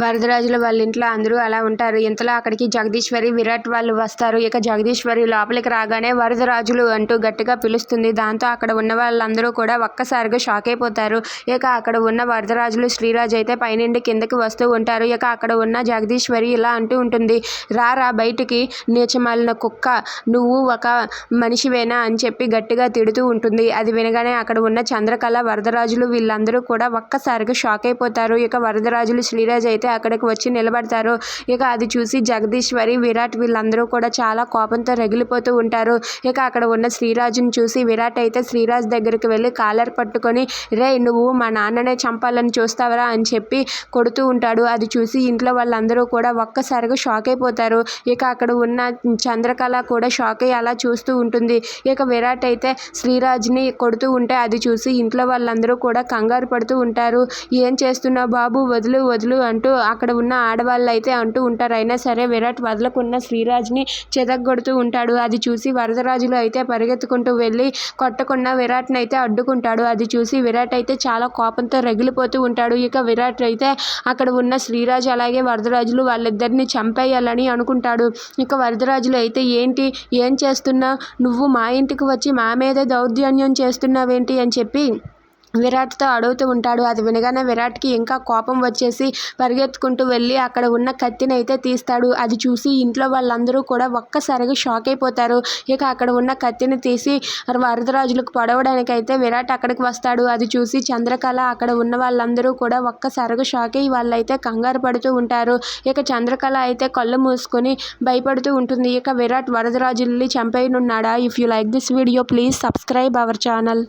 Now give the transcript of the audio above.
వరదరాజుల వాళ్ళ ఇంట్లో అందరూ అలా ఉంటారు. ఇంతలో అక్కడికి జగదీశ్వరి విరాట్ వాళ్ళు వస్తారు. ఇక జగదీశ్వరి లోపలికి రాగానే వరదరాజులు అంటూ గట్టిగా పిలుస్తుంది. దాంతో అక్కడ ఉన్న వాళ్ళందరూ కూడా ఒక్కసారిగా షాక్ అయిపోతారు. ఇక అక్కడ ఉన్న వరదరాజులు శ్రీరాజు అయితే పైనుండి కిందకి వస్తూ ఉంటారు. ఇక అక్కడ ఉన్న జగదీశ్వరి ఇలా అంటూ ఉంటుంది. రారా బయటికి. నీచమాలిన కుక్క. నువ్వు ఒక మనిషివేనా? అని చెప్పి గట్టిగా తిడుతూ ఉంటుంది. అది వినగానే అక్కడ ఉన్న చంద్రకళ వరదరాజులు వీళ్ళందరూ కూడా ఒక్కసారిగా షాక్ అయిపోతారు. ఇక వరదరాజులు శ్రీరాజు అయితే అక్కడికి వచ్చి నిలబడతారు ఇక అది చూసి జగదీశ్వరి విరాట్ వీళ్ళందరూ కూడా చాలా కోపంతో రగిలిపోతూ ఉంటారు. ఇక అక్కడ ఉన్న శ్రీరాజుని చూసి విరాట్ అయితే శ్రీరాజ్ దగ్గరికి వెళ్ళి కాలర్ పట్టుకొని రే నువ్వు మా నాన్ననే చంపాలని చూస్తావరా? అని చెప్పి కొడుతూ ఉంటాడు. అది చూసి ఇంట్లో వాళ్ళందరూ కూడా ఒక్కసారిగా షాక్ అయిపోతారు. ఇక అక్కడ ఉన్న చంద్రకళ కూడా షాక్ అయ్యి అలా చూస్తూ ఉంటుంది. ఇక విరాట్ అయితే శ్రీరాజ్ని కొడుతూ ఉంటే అది చూసి ఇంట్లో వాళ్ళందరూ కూడా కంగారు పడుతూ ఉంటారు. ఏం చేస్తున్నావు బాబు? వదులు వదులు అంటూ అక్కడ ఉన్న ఆడవాళ్ళు అయితే అంటూ ఉంటారు. అయినా సరే విరాట్ వదలకున్న శ్రీరాజ్ని చెదగొడుతూ ఉంటాడు. అది చూసి వరదరాజులు అయితే పరిగెత్తుకుంటూ వెళ్ళి కొట్టకుండా విరాట్ని అయితే అడ్డుకుంటాడు. అది చూసి విరాట్ అయితే చాలా కోపంతో రగిలిపోతూ ఉంటాడు. ఇక విరాట్ అయితే అక్కడ ఉన్న శ్రీరాజు అలాగే వరదరాజులు వాళ్ళిద్దరిని చంపేయాలని అనుకుంటాడు. ఇక వరదరాజులు అయితే ఏంటి? ఏం చేస్తున్నావు నువ్వు మా ఇంటికి వచ్చి మా మీద దౌర్జన్యం చేస్తున్నావేంటి అని చెప్పి విరాట్తో అడుగుతూ ఉంటాడు. అది వినగానే విరాట్కి ఇంకా కోపం వచ్చేసి పరిగెత్తుకుంటూ వెళ్ళి అక్కడ ఉన్న కత్తిని అయితే తీస్తాడు. అది చూసి ఇంట్లో వాళ్ళందరూ కూడా ఒక్కసారిగా షాక్ అయిపోతారు. ఇక అక్కడ ఉన్న కత్తిని తీసి వరదరాజులకు పడవడానికైతే విరాట్ అక్కడికి వస్తాడు. అది చూసి చంద్రకళ అక్కడ ఉన్న వాళ్ళందరూ కూడా ఒక్కసారిగా షాక్ అయ్యి వాళ్ళైతే కంగారు పడుతూ ఉంటారు. ఇక చంద్రకళ అయితే కళ్ళు మూసుకొని భయపడుతూ ఉంటుంది. ఇక విరాట్ వరదరాజుల్ని చంపేయనున్నాడా? If you like this video please subscribe our channel